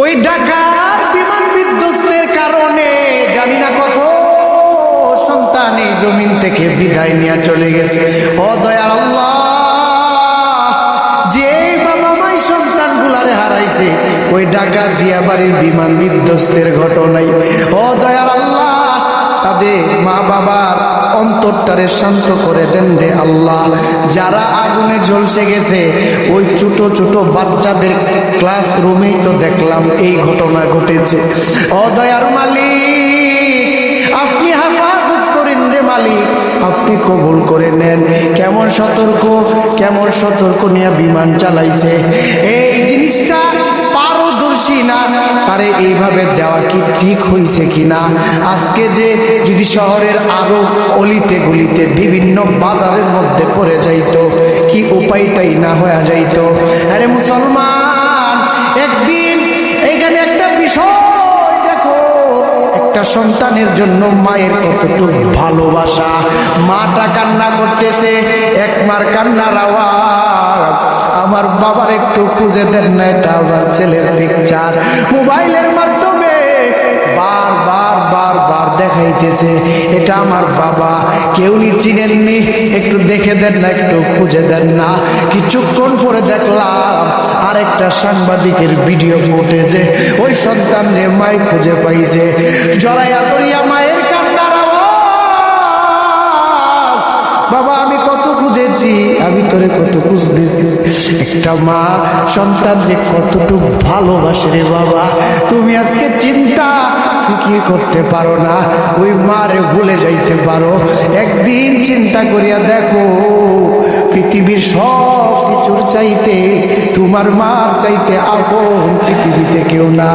ওই ঢাকার বিমান বিধ্বস্তের কারণে, জানি না কত সন্তান এই জমিন থেকে বিদায় নিয়ে চলে গেছে। ও দয়াল আল্লাহ, যে বাবা মাই সন্তান হারাইছে, ওই ঢাকা দিয়া বাড়ির বিমান বিধ্বস্তের ঘটনাই। ও দয়াল আল্লাহ, তাদের অন্তরটারে শান্ত করে দেন রে আল্লাহ। যারা আগুনে ঝলসে গেছে, ওই ছোট ছোট বাচ্চাদের ক্লাসরুমেই তো দেখলাম এই ঘটনা ঘটেছে। ও দয়ার মালিক, আপনি হেফাজত করেন রে মালিক, আপনি কবুল করে নেন। কেমন সতর্ক কেমন সতর্ক নিয়ে বিমান চালাইছে। এই জিনিসটা পারদর্শী না তারে এইভাবে দেওয়া কি ঠিক হয়েছে কিনা? আজকে যে যদি শহরের আরও অলিতে গলিতে বিভিন্ন বাজারের মধ্যে পড়ে যাইতো, কি উপায়টাই না হয়ে যাইতো? আরে, মুসলমান, একদিন এখানে একটা বিষয় একটা সন্তানের জন্য মায়ের কতটুকু ভালোবাসা? মাটা কান্না করতেছে, এক মার কান্নার আওয়াজ। আমার বাবার একটু খুঁজে দেন না, এটা আমার ছেলের পিকচার মোবাইলের মাধ্যমে বার বার বার বার দেখাইতেছে, এটা আমার বাবা। কেউ নি চিনেননি, একটু দেখে দেন না, একটু খুঁজে দেন না। কিছুক্ষণ পরে দেখলাম, আরেকটা সাংবাদিকের ভিডিও ফুটেছে ওই সন্তানের মাই খুঁজে পাইছে। জড়াইয়া খুঁজেছি আমি তোরে কত খুঁজতেছি একটা মা সন্তানকে কতটুকু ভালোবাসে রে বাবা। তুমি আজকে চিন্তা ফিকির করতে পারো না, ওই মারে ভুলে যাইতে পারো। একদিন চিন্তা করিয়া দেখো, পৃথিবীর সব কিছুর চাইতে তোমার মার চাইতে আপন পৃথিবীতে কেউ না।